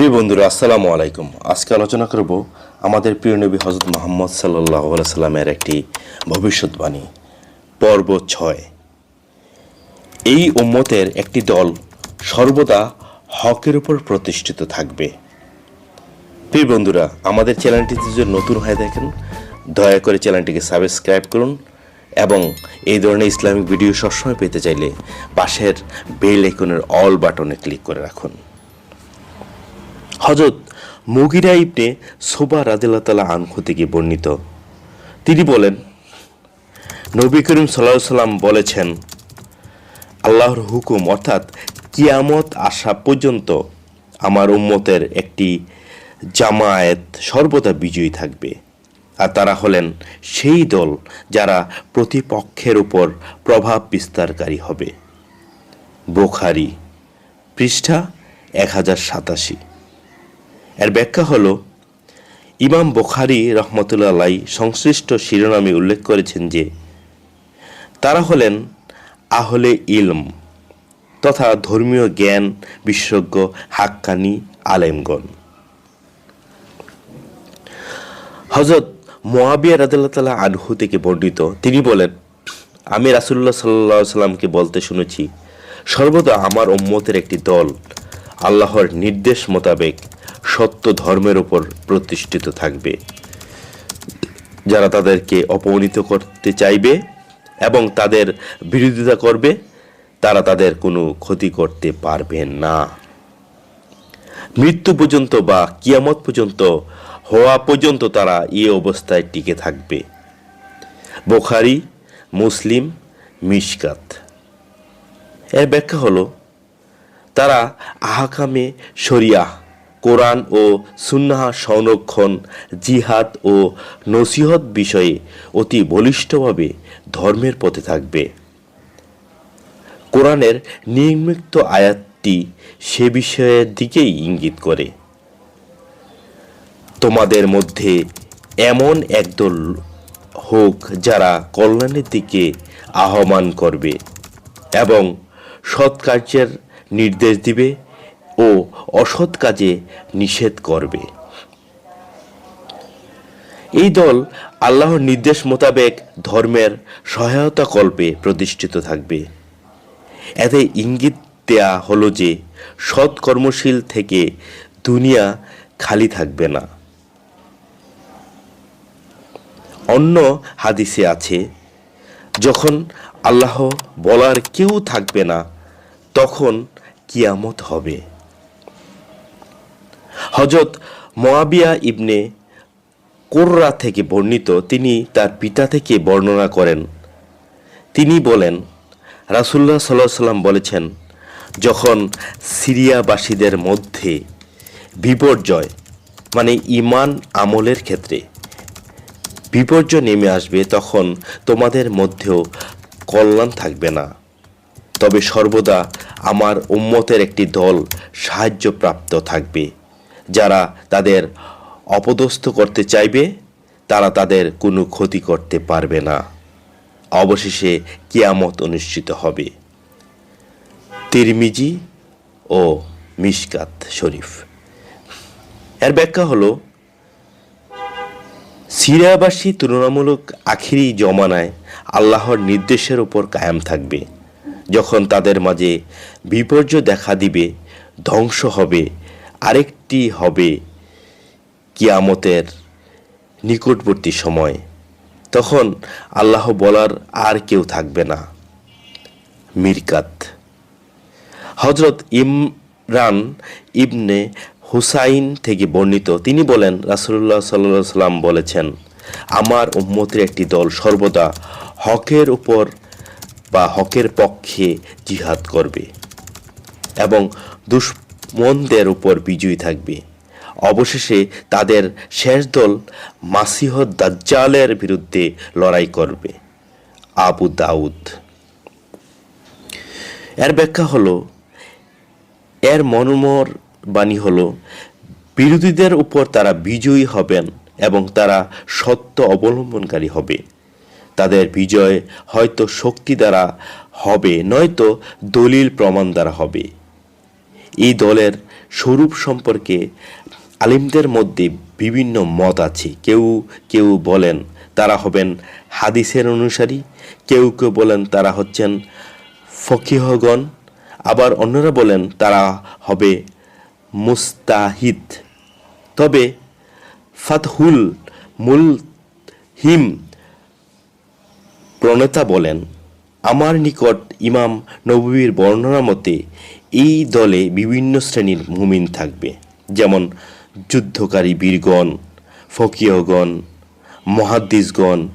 প্রিয় বন্ধুরা, আসসালামু আলাইকুম। আজকে আলোচনা করব আমাদের প্রিয় নবী হজরত মোহাম্মদ সাল্লাহ সাল্লামের একটি ভবিষ্যৎবাণী পর্ব ছয়। এই উম্মতের একটি দল সর্বদা হকের উপর প্রতিষ্ঠিত থাকবে। প্রিয় বন্ধুরা, আমাদের চ্যানেলটিতে যদি নতুন হয়ে দেখেন দয়া করে চ্যানেলটিকে সাবস্ক্রাইব করুন এবং এই ধরনের ইসলামিক ভিডিও সবসময় পেতে চাইলে পাশের বেল আইকনের অল বাটনে ক্লিক করে রাখুন। হজরত মুগিরা ইবনে সোবা রাদিল্লা তালা থেকে বর্ণিত। তিনি বলেন, নবী করিম সাল্লাহ সাল্লাম বলেছেন, আল্লাহর হুকুম অর্থাৎ কিয়ামত আসা পর্যন্ত আমার উম্মতের একটি জামায়াত সর্বদা বিজয়ী থাকবে। আর তারা হলেন সেই দল যারা প্রতিপক্ষের উপর প্রভাব বিস্তারকারী হবে। বোখারি পৃষ্ঠা এক হাজার সাতাশি। এর ব্যাখ্যা হল, ইমাম বোখারি রহমতুল্লাহ আলাই সংশ্লিষ্ট শিরোনামে উল্লেখ করেছেন যে, তারা হলেন আহলে ইলম তথা ধর্মীয় জ্ঞান বিশেষজ্ঞ হাক্কানি আলেমগণ। হজরত মোয়াবিয়া রাদিল্লা তালা আনহু থেকে বর্ণিত, তিনি বলেন, আমি রাসুল্লাহ সাল্লাহ সাল্লামকে বলতে শুনেছি, সর্বদা আমার উম্মতের একটি দল আল্লাহর নির্দেশ মোতাবেক সত্য ধর্মের উপর প্রতিষ্ঠিত থাকবে। যারা তাদেরকে অপমানিত করতে চাইবে এবং তাদের বিরোধিতা করবে, তারা তাদের কোনো ক্ষতি করতে পারবে না। মৃত্যু পর্যন্ত বা কিয়ামত পর্যন্ত, হওয়া পর্যন্ত তারা এই অবস্থায় টিকে থাকবে। বোখারি, মুসলিম, মিশকাত। এর ব্যাখ্যা হলো, তারা আহাকামে শরিয়াহ কোরআন ও সুন্নাহা সংরক্ষণ, জিহাদ ও নসিহত বিষয়ে অতি বলিষ্ঠভাবে ধর্মের পথে থাকবে। কোরআনের নিয়মিত আয়াতটি সে বিষয়ের দিকেই ইঙ্গিত করে। তোমাদের মধ্যে এমন একদল হোক যারা কল্যাণের দিকে আহ্বান করবে এবং সৎ কার্যের নির্দেশ দিবে ও অসৎ কাজে নিষেধ করবে। এই দল আল্লাহর নির্দেশ মোতাবেক ধর্মের সহায়তা কল্পে প্রতিষ্ঠিত থাকবে। এতে ইঙ্গিত দেয়া হলো যে সৎ কর্মশীল থেকে দুনিয়া খালি থাকবে না। অন্য হাদিসে আছে, যখন আল্লাহ বলার কেউ থাকবে না, তখন কিয়ামত হবে। হজরত মোয়াবিয়া ইবনে কোররা থেকে বর্ণিত, তিনি তার পিতা থেকে বর্ণনা করেন। তিনি বলেন রাসুল্লাহ সাল্লাহ সাল্লাম বলেছেন, যখন সিরিয়াবাসীদের মধ্যে বিপর্যয় মানে ইমান আমলের ক্ষেত্রে বিপর্যয় নেমে আসবে, তখন তোমাদের মধ্যেও কল্যাণ থাকবে না। তবে সর্বদা আমার উম্মতের একটি দল সাহায্যপ্রাপ্ত থাকবে। যারা তাদের অপদস্থ করতে চাইবে, তারা তাদের কোনো ক্ষতি করতে পারবে না। অবশেষে কিয়ামত অনুষ্ঠিত হবে। তিরমিজি ও মিশকাত শরীফ। এর ব্যাখ্যা হলো, সিরিয়াবাসী তুলনামূলক আখিরি জমানায় আল্লাহর নির্দেশের ওপর কায়াম থাকবে, যখন তাদের মাঝে বিপর্যয় দেখা দিবে, ধ্বংস হবে আরেকটি হবে কিয়ামতের নিকটবর্তী সময়। তখন আল্লাহ বলার আর কেউ থাকবে না। মিরকাত। হজরত ইমরান ইবনে হুসাইন থেকে বর্ণিত, তিনি বলেন রাসুল্লাহ সাল্লা সাল্লাম বলেছেন, আমার উম্মতের একটি দল সর্বদা হকের উপর বা হকের পক্ষে জিহাদ করবে এবং দুশ্মনদের উপর বিজয়ী থাকবে। অবশেষে তাদের শেষ দল মাসিহ দাজ্জালের বিরুদ্ধে লড়াই করবে। আবু দাউদ। এর ব্যাখ্যা হলো, এর মনোমর বাণী হলো, বিরোধীদের উপর তারা বিজয়ী হবেন এবং তারা সত্য অবলম্বনকারী হবে। তাদের বিজয় হয়তো শক্তি দ্বারা হবে, নয়তো দলিল প্রমাণ দ্বারা হবে। এই দলের স্বরূপ সম্পর্কে আলিমদের মধ্যে বিভিন্ন মত আছে। কেউ কেউ বলেন তারা হবেন হাদিসের অনুসারী, কেউ কেউ বলেন তারা হচ্ছেন ফকিহগণ, আবার অন্যরা বলেন তারা হবে মুস্তাহিদ। তবে ফাতহুল মুল হিম প্রণেতা বলেন, আমার নিকট ইমাম নবীর বর্ণনা মতে এই দলে বিভিন্ন শ্রেণির মুমিন থাকবে। যেমন যুদ্ধকারী বীরগণ ফকিয়গণ মহাদ্দিসগণ,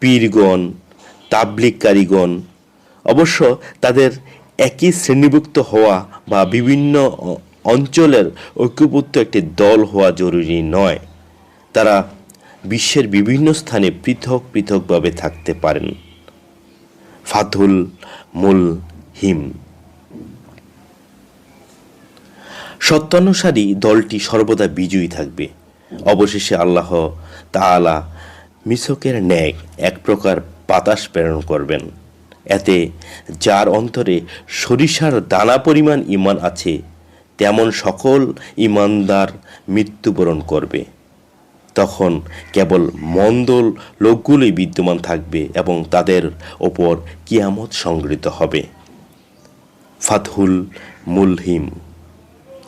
পীরগণ তাবলিককারীগণ অবশ্য তাদের একই শ্রেণীভুক্ত হওয়া বা বিভিন্ন অঞ্চলের ঐক্যবদ্ধ একটি দল হওয়া জরুরি নয়। তারা বিশ্বের বিভিন্ন স্থানে পৃথক পৃথকভাবে থাকতে পারেন। ফাতুল মুল হিম সত্যানুসারী দলটি সর্বদা বিজয়ী থাকবে। অবশেষে আল্লাহ তাআলা মিশকের ন্যায় এক প্রকার বাতাস প্রেরণ করবেন। এতে যার অন্তরে সরিষার দানা পরিমাণ ইমান আছে, তেমন সকল ইমানদার মৃত্যুবরণ করবে। তখন কেবল মন্দল লোকগুলোই বিদ্যমান থাকবে এবং তাদের ওপর কিয়ামত সংগৃহীত হবে। ফাতহুল মুলহিম।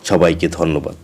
সবাইকে ধন্যবাদ।